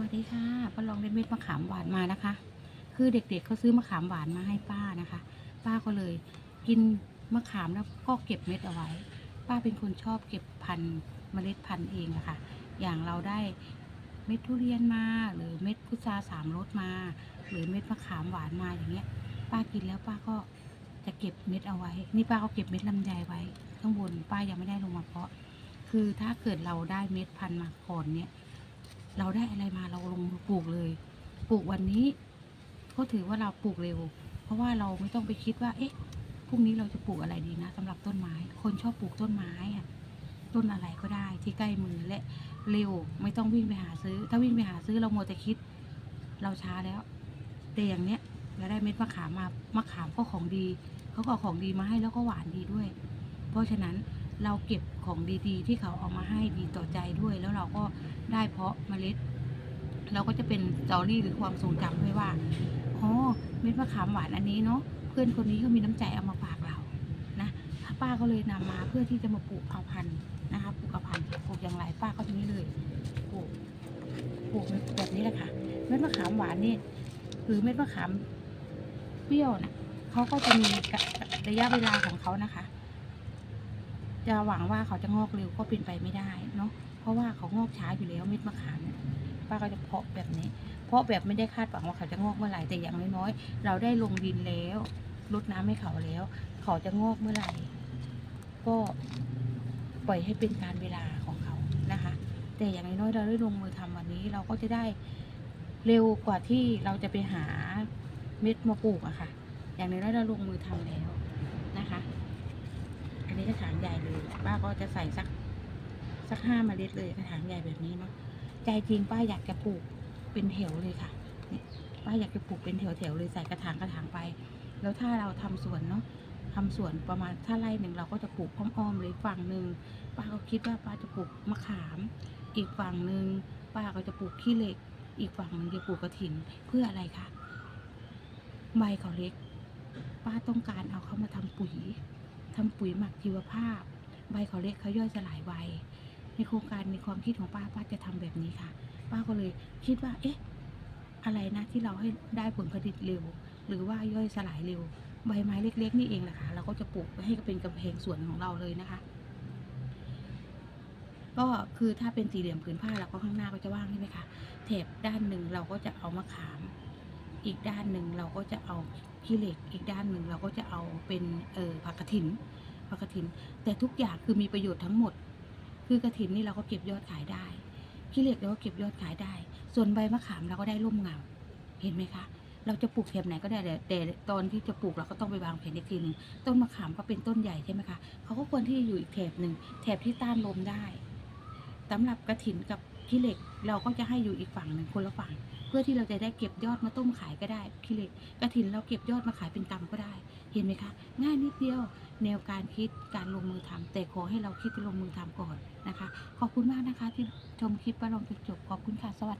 วัสดีค่ะป้าลองได้เม็ดมะขามหวานมานะคะ คือเด็กๆเขาซื้อมะขามหวานมาให้ป้านะคะ ป้าก็เลยกินมะขามแล้วก็เก็บเม็ดเอาไว้ ป้าเป็นคนชอบเก็บพันธุ์เมล็ดพันธุ์เองอะค่ะ อย่างเราได้เม็ดทุเรียนมา หรือเม็ดพุทราสามรสมา หรือเม็ดมะขามหวานมาอย่างเงี้ย ป้ากินแล้วป้าก็จะเก็บเม็ดเอาไว้ นี่ป้าก็เก็บเม็ดลำไยไว้ ข้างบนป้ายังไม่ได้ลงมาเพาะ คือถ้าเกิดเราได้เม็ดพันธุ์มาก่อนเนี่ย เราได้อะไรมาเราลงปลูกเลย ปลูกวันนี้ ก็ถือว่าเราปลูกเร็ว เพราะว่าเราไม่ต้องไปคิดว่า เอ๊ะพรุ่งนี้เราจะปลูกอะไรดีนะสำหรับต้นไม้ คนชอบปลูกต้นไม้อะต้นอะไรก็ได้ที่ใกล้มือและเร็วไม่ต้องวิ่งไปหาซื้อ ถ้าวิ่งไปหาซื้อเราโมวแต่คิด เราช้าแล้ว แต่อย่างเนี้ยเราได้เม็ดมะขามมามะขามก็ของดี เขาก็เอของดีมาให้แล้วก็หวานดีด้วย เพราะฉะนั้น เราเก็บของดีๆ ที่เขาเอามาให้ดีต่อใจด้วย แล้วเราก็ได้เพาะเมล็ด เราก็จะเป็นสตอรี่หรือความทรงจำด้วยว่าอ๋อเม็ดมะขามหวานอันนี้เนาะเพื่อนคนนี้ก็มีน้ำใจเอามาฝากเรานะป้าก็เลยนำมาเพื่อที่จะมาปลูกเอาพันธุ์นะคะปลูกเอาพันธุ์ปลูกอย่างไรป้าก็จะนี้เลยปลูกปลูกแบบนี้แหละค่ะเม็ดมะขามหวานนี่หรือเม็ดมะขามเปรี้ยวนะเขาก็จะมีระยะเวลาของเขานะคะ จะหวังว่าเขาจะงอกเร็วก็เป็นไปไม่ได้เนาะเพราะว่าเขางอกช้าอยู่แล้วเม็ดมะขามเนี่ยป้าก็จะเพาะแบบนี้ เพาะแบบไม่ได้คาดหวังว่าเขาจะงอกเมื่อไหร่แต่อย่างน้อยๆเราได้ลงดินแล้วรดน้ำให้เขาแล้ว เขาจะงอกเมื่อไหร่ ก็ปล่อยให้เป็นการเวลาของเขานะคะ แต่อย่างน้อยๆเราได้ลงมือทำวันนี้ เราก็จะได้เร็วกว่าที่เราจะไปหาเม็ดมาปลูกอะค่ะ อย่างน้อยๆเราลงมือทำแล้ว กระถางใหญ่เลยป้าก็จะใส่สักสักห้าเมล็ดเลยกระถางใหญ่แบบนี้เนาะใจจริงป้าอยากจะปลูกเป็นแถวเลยค่ะนี่ป้าอยากจะปลูกเป็นแถวๆเลยใส่กระถางกระถางไป แล้วถ้าเราทำสวนเนาะทำสวนประมาณถ้าไร่หนึ่งเราก็จะปลูกอ้อมๆเลยฝั่งหนึ่งป้าก็คิดว่าป้าจะปลูกมะขาม อีกฝั่งหนึ่งป้าก็จะปลูกขี้เหล็ก อีกฝั่งหนึ่งจะปลูกกระถินเพื่ออะไรคะใบเขาเล็ก ป้าต้องการเอาเขามาทำปุ๋ย ทำปุ๋ยหมักชีวภาพ ใบเขาเล็กเขาย่อยสลายไวในโครงการในความคิดของป้าป้าจะทำแบบนี้ค่ะ ป้าก็เลยคิดว่า เอ๊ะ อะไรนะที่เราให้ได้ผลผลิตเร็ว หรือว่าย่อยสลายเร็ว ใบไม้เล็ก ๆ นี่เองแหละค่ะเราก็จะปลูกไว้ให้เป็นกำแพงสวนของเราเลยนะคะ ก็คือถ้าเป็นสี่เหลี่ยมผืนผ้าเราก็ข้างหน้าก็จะว่างใช่ไหมคะแถบด้านหนึ่งเราก็จะเอามะขาม อีกด้านหนึ่งเราก็จะเอาขี้เหล็ก อีกด้านหนึ่งเราก็จะเอาเป็นเออผักกระถินผักกระถิน แต่ทุกอย่างคือมีประโยชน์ทั้งหมด คือกระถินนี่เราก็เก็บยอดขายได้ขี้เหล็กเราก็เก็บยอดขายได้ ส่วนใบมะขามเราก็ได้ร่มเงาเห็นไหมคะเราจะปลูกแถบไหนก็ได้แต่แต่ตอนที่จะปลูกเราก็ต้องไปวางแผนอีกทีหนึ่งต้นมะขามก็เป็นต้นใหญ่ใช่ไหมคะเขาก็ควรที่จะอยู่อีกแถบหนึ่งแถบที่ต้านลมได้สำหรับกระถินกับขี้เหล็กเราก็จะให้อยู่อีกฝั่งหนึ่งคนละฝั่ง เพื่อที่เราจะได้เก็บยอดมาต้มขายก็ได้คิเล็กระถินเราเก็บยอดมาขายเป็นกำก็ได้ เห็นไหมคะ ง่ายนิดเดียว แนวการคิดการลงมือทำแต่ขอให้เราคิดที่ลงมือทำก่อนนะคะ ขอบคุณมากนะคะที่ชมคลิปประลองจนจบขอบคุณค่ะสวัสดี